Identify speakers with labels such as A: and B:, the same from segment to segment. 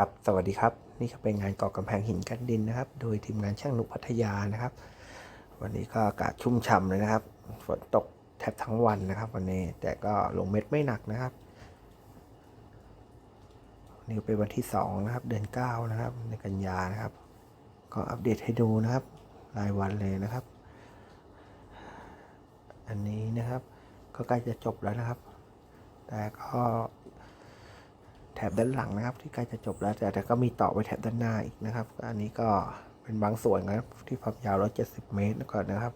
A: ครับ สวัสดีครับ นี่ก็เป็นงานก่อกำแพงหินกันดินนะครับ โดยทีมงานช่างนุพัทยานะครับ วันนี้ก็อากาศชุ่มฉ่ำเลยนะครับ ฝนตกแทบทั้งวันนะครับ วันนี้ แต่ก็ลงเม็ดไม่หนักนะครับ นี่เป็นวันที่สองนะครับ เดือนเก้านะครับ ในกันยานะครับ ก็อัปเดตให้ดูนะครับ รายวันเลยนะครับ อันนี้นะครับ ก็ใกล้จะจบแล้วนะครับ แต่ก็ แถบด้านหลังนะครับ ที่ใกล้จะจบแล้วแต่แต่ก็มีต่อไปแถบด้านหน้าอีกนะครับ อันนี้ก็เป็นบางส่วนนะครับที่ความยาว 170 เมตรก่อนนะครับ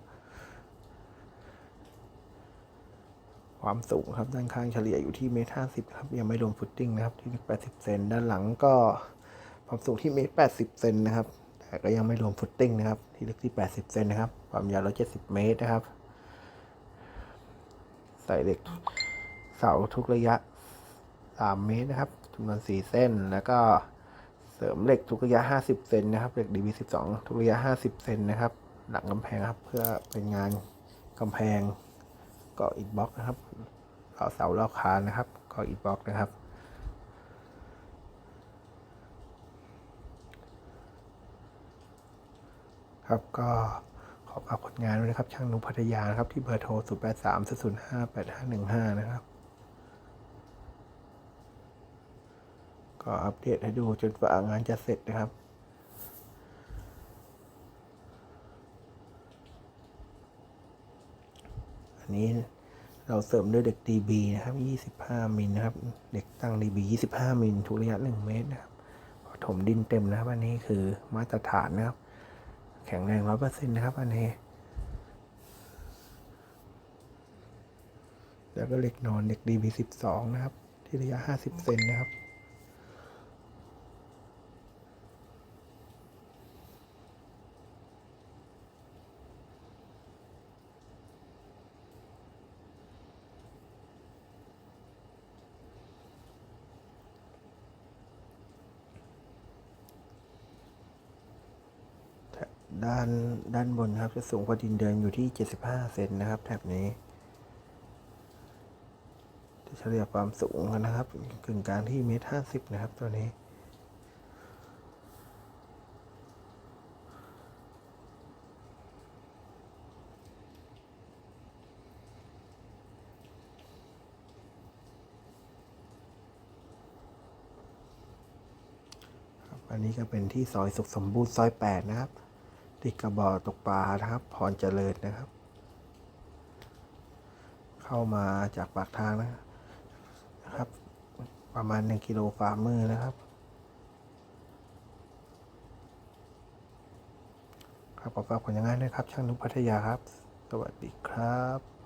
A: ความสูงครับด้านข้างเฉลี่ยอยู่ที่เมตรห้าสิบครับยังไม่รวมฟุตติ้งนะครับที่ลึก80เซนด้านหลังก็ความสูงที่เมตร80เซนนะครับแต่ก็ยังไม่รวมฟุตติ้งนะครับที่ลึกที่80เซนนะครับความยาว170เจ็ดสิบเมตรนะครับใส่เหล็กเสาทุกระยะ3เมตรนะครับ จำนวน 4 เส้น แล้วก็เสริมเหล็กทุกระยะ 50 เซนนะครับ เหล็ก DB12 ทุกระยะ 50 เซนนะครับ หลังกำแพงครับ เพื่อเป็นงานกำแพงก่ออิฐบล็อกนะครับก่อเสารอบคานนะครับก่ออิฐบล็อกนะครับ ครับก็ขอฝากผลงานด้วยนะครับ ช่างนุพัทยานะครับ ที่เบอร์โทร 0 8 3 0 0 5 8 5 1 5 นะครับ ก็อัปเดตให้ดูจนกว่างานจะเสร็จนะครับ อันนี้เราเสริมด้วยเด็ก DB นะครับ 25 มิลนะครับ เด็กตั้ง DB 25 มิลทุกระยะ 1 เมตรนะครับถมดินเต็มนะครับ อันนี้คือมาตรฐานนะครับ แข็งแรง100%นต์นะครับ อันนี้ แล้วก็เหล็กนอนเด็ก DB 12 นะครับ ที่ระยะ 50 เซนนะครับ ด้านด้านบนครับจะสูงกว่าดินเดินอยู่ที่ 75 เซนนะครับ แถบนี้จะเฉลี่ยความสูงกันนะครับกึ่งกลางที่เมตรห้าสิบนะครับ ตัวนี้ครับอันนี้ก็เป็นที่ซอยสุขสมบูรณ์ซอยแปดนะครับ ติดกระบอกตกปลานะครับ พรเจริญนะครับ เข้ามาจากปากทางนะครับ ประมาณหนึ่งกิโลฝ่ามือนะครับ ครับขอฝากผลงานด้วยครับ ช่างนุพัทยาครับ สวัสดีครับ